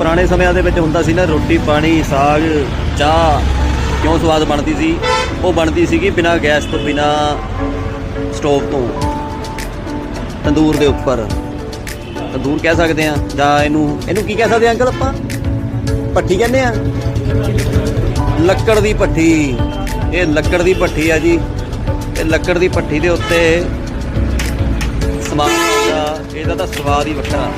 ਪੁਰਾਣੇ ਸਮਿਆਂ ਦੇ ਵਿੱਚ ਹੁੰਦਾ ਸੀ ਨਾ, ਰੋਟੀ, ਪਾਣੀ, ਸਾਗ, ਚਾਹ ਕਿਉਂ ਸਵਾਦ ਬਣਦੀ ਸੀ? ਉਹ ਬਣਦੀ ਸੀਗੀ ਬਿਨਾ ਗੈਸ ਤੋਂ, ਬਿਨਾ ਸਟੋਵ ਤੋਂ। ਤੰਦੂਰ ਦੇ ਉੱਪਰ। ਤੰਦੂਰ ਕਹਿ ਸਕਦੇ ਆ ਜਾਂ ਇਹਨੂੰ ਇਹਨੂੰ ਕੀ ਕਹਿ ਸਕਦੇ ਆ ਅੰਕਲ ਆਪਾਂ? ਭੱਠੀ ਕਹਿੰਦੇ ਆ ਲੱਕੜ ਦੀ ਭੱਠੀ ਇਹ ਲੱਕੜ ਦੀ ਭੱਠੀ ਆ ਜੀ। ਤੇ ਲੱਕੜ ਦੀ ਭੱਠੀ ਦੇ ਉੱਤੇ ਸਮਾਨ ਇਹਦਾ ਤਾਂ ਸਵਾਦ ਹੀ ਵੱਖਰਾ।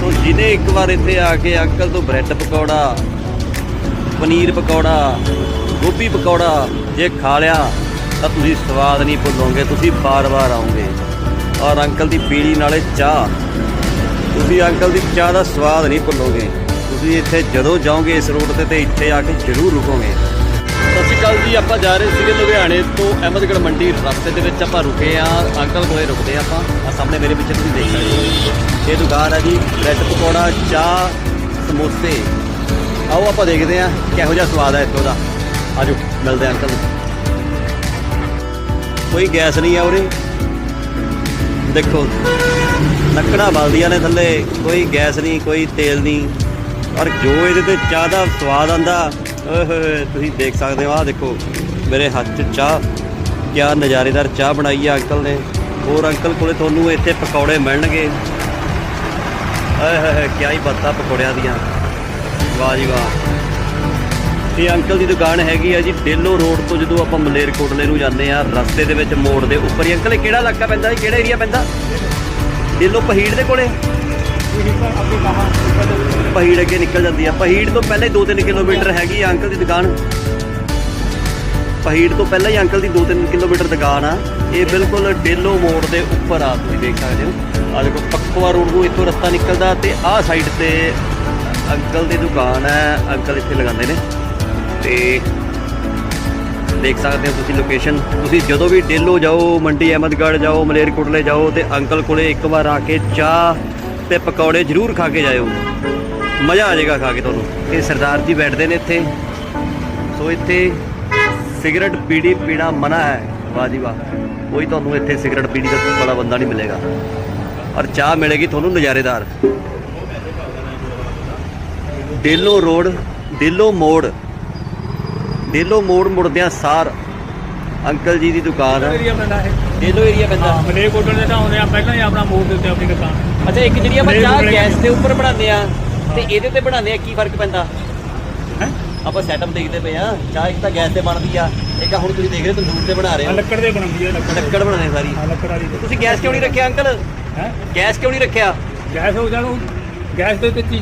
ਸੋ ਜਿਹਨੇ ਇੱਕ ਵਾਰ ਇੱਥੇ ਆ ਕੇ ਅੰਕਲ ਤੋਂ ਬ੍ਰੈਡ ਪਕੌੜਾ, ਪਨੀਰ ਪਕੌੜਾ, ਗੋਭੀ ਪਕੌੜਾ ਜੇ ਖਾ ਲਿਆ, ਤਾਂ ਤੁਸੀਂ ਸਵਾਦ ਨਹੀਂ ਭੁੱਲੋਗੇ, ਤੁਸੀਂ ਬਾਰ-ਬਾਰ ਆਉਂਗੇ ਔਰ ਅੰਕਲ ਦੀ ਪੀੜੀ ਨਾਲੇ ਚਾਹ, ਤੁਸੀਂ ਅੰਕਲ ਦੀ ਚਾਹ ਦਾ ਸਵਾਦ ਨਹੀਂ ਭੁੱਲੋਗੇ। ਤੁਸੀਂ ਇੱਥੇ ਜਦੋਂ ਜਾਓਗੇ ਇਸ ਰੋਡ ਤੇ ਤੇ ਇੱਥੇ ਆ ਕੇ ਜ਼ਰੂਰ ਰੁਕੋਗੇ। ਅੰਕਲ ਜੀ ਆਪਾਂ ਜਾ ਰਹੇ ਸੀਗੇ ਲੁਧਿਆਣੇ ਤੋਂ ਅਹਿਮਦਗੜ੍ਹ ਮੰਡੀ ਰਸਤੇ ਦੇ ਵਿੱਚ ਆਪਾਂ ਰੁਕੇ ਆ ਅੰਕਲ ਕੋਲੇ ਰੁਕਦੇ ਆ ਆਪਾਂ। ਆ ਸਾਹਮਣੇ ਮੇਰੇ ਪਿੱਛੇ ਤੁਸੀਂ ਦੇਖ ਸਕਦੇ ਹੋ। ਇਹ ਦੁਕਾਨ ਹੈ ਜੀ, ਬ੍ਰੈਡ ਪਕੌੜਾ, ਚਾਹ, ਸਮੋਸੇ। ਆਓ ਆਪਾਂ ਦੇਖਦੇ ਆ ਕਿਹੋ ਜਿਹਾ ਸਵਾਦ ਹੈ ਇੱਥੋਂ ਦਾ। ਆਜੋ, ਮਿਲਦੇ ਆ ਅੰਕਲ ਕੋਈ ਗੈਸ ਨਹੀਂ ਆ ਉਰੇ। ਦੇਖੋ, ਲੱਕੜਾਂ ਬਲਦੀਆਂ ਨੇ ਥੱਲੇ। ਕੋਈ ਗੈਸ ਨਹੀਂ, ਕੋਈ ਤੇਲ ਨਹੀਂ। ਔਰ ਜੋ ਇਹਦੇ ਤੇ ਚਾਹ ਦਾ ਸਵਾਦ ਆਂਦਾ ਓਏ ਹੋਏ ਤੁਸੀਂ ਦੇਖ ਸਕਦੇ ਹੋ, ਆਹ ਦੇਖੋ, ਮੇਰੇ ਹੱਥ 'ਚ ਚਾਹ, ਕਿਆ ਨਜ਼ਾਰੇਦਾਰ ਚਾਹ ਬਣਾਈ ਆ ਅੰਕਲ ਨੇ। ਹੋਰ ਅੰਕਲ ਕੋਲੇ ਤੁਹਾਨੂੰ ਇੱਥੇ ਪਕੌੜੇ ਮਿਲਣਗੇ। ਓਏ ਹੋਏ ਕਿਆ ਹੀ ਬੱਤਾ ਪਕੌੜਿਆਂ ਦੀਆਂ। ਵਾਹ ਜੀ ਵਾਹ। ਇਹ ਅੰਕਲ ਦੀ ਦੁਕਾਨ ਹੈਗੀ ਆ ਜੀ, ਡੇਲੋ ਰੋਡ ਤੋਂ ਜਦੋਂ ਆਪਾਂ ਮਲੇਰਕੋਟਲੇ ਨੂੰ ਜਾਂਦੇ ਆ, ਰਸਤੇ ਦੇ ਵਿੱਚ ਮੋੜ ਦੇ ਉੱਪਰ ਹੀ। ਅੰਕਲ, ਇਹ ਕਿਹੜਾ ਇਲਾਕਾ ਪੈਂਦਾ ਜੀ? ਕਿਹੜਾ ਏਰੀਆ ਪੈਂਦਾ? ਡੇਲੋ ਪਹੀੜ ਦੇ ਕੋਲੇ? ਪਹੀੜ ਅੱਗੇ ਨਿਕਲ ਜਾਂਦੀ ਆ। ਪਹੀੜ ਤੋਂ ਪਹਿਲਾਂ ਹੀ 2-3 ਕਿਲੋਮੀਟਰ ਹੈਗੀ ਆ ਅੰਕਲ ਦੀ ਦੁਕਾਨ। ਪਹੀੜ ਤੋਂ ਪਹਿਲਾਂ ਹੀ ਅੰਕਲ ਦੀ 2-3 ਕਿਲੋਮੀਟਰ ਦੁਕਾਨ ਆ। ਇਹ ਬਿਲਕੁਲ ਡੇਲੋ ਮੋੜ ਦੇ ਉੱਪਰ ਆ, ਤੁਸੀਂ ਦੇਖ ਸਕਦੇ ਹੋ। ਆ ਦੇਖੋ, ਪੱਕਵਾ ਰੋਡ ਨੂੰ ਇੱਥੋਂ ਰਸਤਾ ਨਿਕਲਦਾ ਤੇ ਆਹ ਸਾਈਡ ਤੇ ਅੰਕਲ ਦੀ ਦੁਕਾਨ ਹੈ ਅੰਕਲ ਇੱਥੇ ਲਗਾਉਂਦੇ ਨੇ। ਤੇ ਦੇਖ ਸਕਦੇ ਹੋ ਤੁਸੀਂ ਲੋਕੇਸ਼ਨ ਤੁਸੀਂ ਜਦੋਂ ਵੀ ਡੇਲੋ ਜਾਓ, ਮੰਡੀ ਅਹਿਮਦਗੜ੍ਹ ਜਾਓ, ਮਲੇਰਕੋਟਲੇ ਜਾਓ ਤੇ ਅੰਕਲ ਕੋਲੇ ਇੱਕ ਵਾਰ ਆ ਕੇ ਚਾਹ ਤੇ ਪਕੌੜੇ ਜ਼ਰੂਰ ਖਾ ਕੇ ਜਾਇਓ। ਮਜ਼ਾ ਆ ਜਾਏਗਾ ਖਾ ਕੇ ਤੁਹਾਨੂੰ। ਇਹ ਸਰਦਾਰ ਜੀ ਬੈਠਦੇ ਨੇ ਇੱਥੇ। ਸੋ ਇੱਥੇ ਸਿਗਰਟ ਪੀੜੀ ਪੀਣਾ ਮਨਾ ਹੈ। ਵਾਹ ਜੀ ਵਾਹ। ਕੋਈ ਤੁਹਾਨੂੰ ਇੱਥੇ ਸਿਗਰਟ ਪੀੜੀ ਦਾ ਬੜਾ ਬੰਦਾ ਨਹੀਂ ਮਿਲੇਗਾ। ਔਰ ਚਾਹ ਮਿਲੇਗੀ ਤੁਹਾਨੂੰ ਨਜ਼ਾਰੇਦਾਰ। ਡੇਲੋ ਰੋਡ, ਡੇਲੋ ਮੋੜ। ਡੇਲੋ ਮੋੜ ਮੁੜਦਿਆਂ ਸਾਰ ਅੰਕਲ ਜੀ ਦੀ ਦੁਕਾਨ ਹੈ ਏਰੀਆ ਪੈਂਦਾ ਹੈ ਡੇਲੋ ਏਰੀਆ ਪੈਂਦਾ। ਹਾਂ ਮਲੇ ਕੋਟਲ ਦੇ ਤਾਂ ਆਉਂਦੇ ਆ ਪਹਿਲਾਂ ਹੀ ਆਪਣਾ ਮੋੜ ਦੇ ਉੱਤੇ ਆਪਣੀ ਦੁਕਾਨ। ਅੱਛਾ ਇੱਕ ਜਿਹੜੀ ਆਪਾਂ ਚਾਹ। ਗੈਸ ਦੇ। ਉੱਪਰ ਬਣਾਉਂਦੇ ਆ ਤੇ ਇਹਦੇ ਤੇ ਬਣਾਉਂਦੇ ਆ ਕੀ ਫ਼ਰਕ ਪੈਂਦਾ? ਹੈ? ਆਪਾਂ ਸੈਟਅਪ ਦੇਖਦੇ ਪਏ ਆ ਚਾਹ ਇੱਕ ਤਾਂ ਗੈਸ ਤੇ ਬਣਦੀ ਆ ਇੱਕ ਆ ਹੁਣ ਤੁਸੀਂ ਦੇਖ ਰਹੇ ਹੋ ਤੰਦੂਰ ਤੇ ਬਣਾ ਰਹੇ ਹੋ। ਲੱਕੜ ਦੇ ਬਣਦੀ ਹੈ ਲੱਕੜ ਲੱਕੜ ਬਣਾਉਂਦੇ ਸਾਰੀ। ਹਾਂ ਲੱਕੜ ਵਾਲੀ ਤੁਸੀਂ ਗੈਸ ਕਿਉਂ ਨਹੀਂ ਰੱਖਿਆ ਅੰਕਲ? ਹੈ? ਗੈਸ ਕਿਉਂ ਨਹੀਂ ਰੱਖਿਆ? ਗੈਸ ਹੋ ਜਾਣੂ ਗੈਸ ਦੇ ਚੀਜ਼